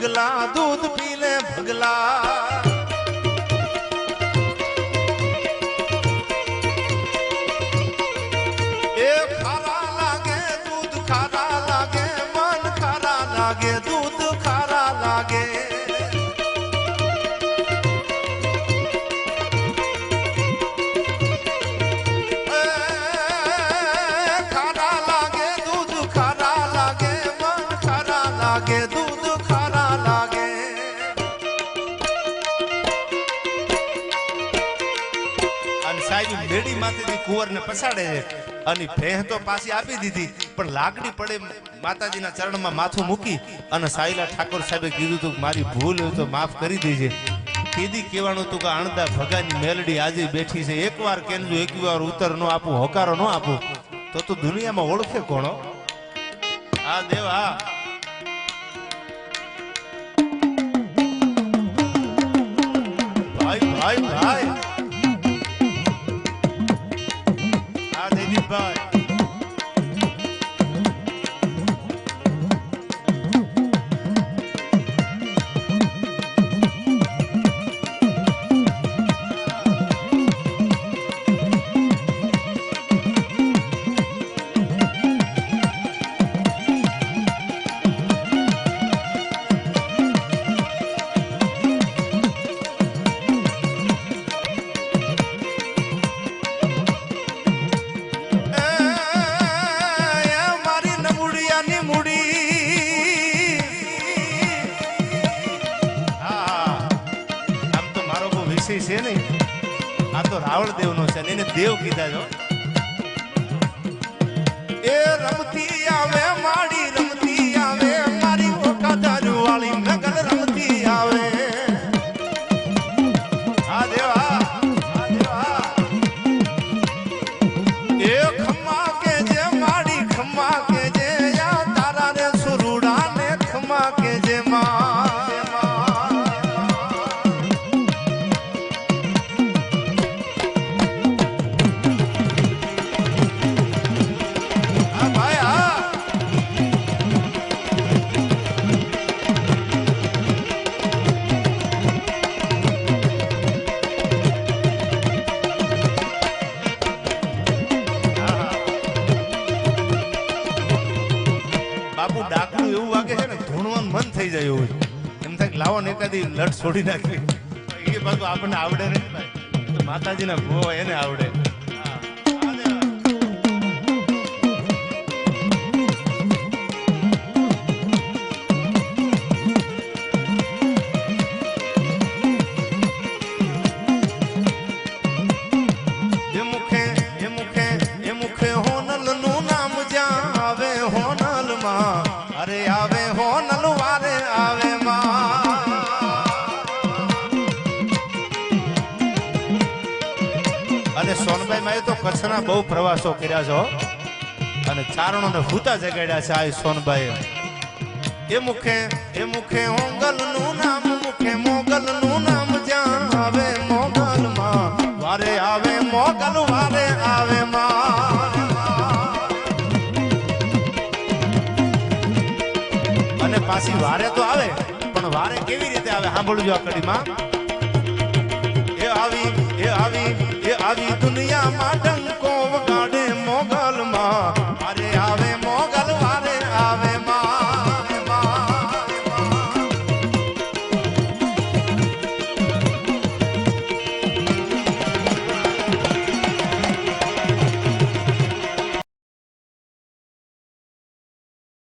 ભગલા દૂધ પી લે ભગલા. સાહેબ મેડી માતાજી કુંવરને પછાડે છે. અને ભેહ તો પાછી આપી દીધી, પણ લાકડી પડે માતાજીના ચરણમાં માથું મૂકી અને સાયલા ઠાકોર સાહેબે કીધું હતું મારી ભૂલ હોય તો માફ કરી દેજે. કીધી કહેવાનું હતું કે અણદા ભગાની મેલડી આજે બેઠી છે. એકવાર એક વાર ઉત્તર નો આપું, હોકારો નો આપું. તો તું દુનિયામાં ઓળખે કોણો હા, દેવ, હા. ભાઈ ભાઈ ભાઈ. વિષય છે ને, આ તો રાવણ દેવનો છે અને એને દેવ કીધા છો એ રમતી આવે માડી બાપુ એવું વાગે છે ને, ધૂણવાનું મન થઈ જાય એવું એમ થાય લાવો ને એકાદી લટ છોડી નાખી એ બાજુ આપણને આવડે ભાઈ. માતાજીના ભો એને આવડે. અને મારે તો કચ્છના બહુ પ્રવાસો કર્યા છો. અને ચારણો ને ભૂતા જગાડ્યા છે આ સોનભાઈ એ મુખે એ મુખે હોંગલનું નામ, મુખે મોગલનું નામ જ્યાં આવે મોગલમાં. વારે આવે મોગલ, વારે આવે માં. અને પાછી વારે તો આવે, પણ વારે કેવી રીતે આવે? સાંભળજો આ કડીમાં. એ આવી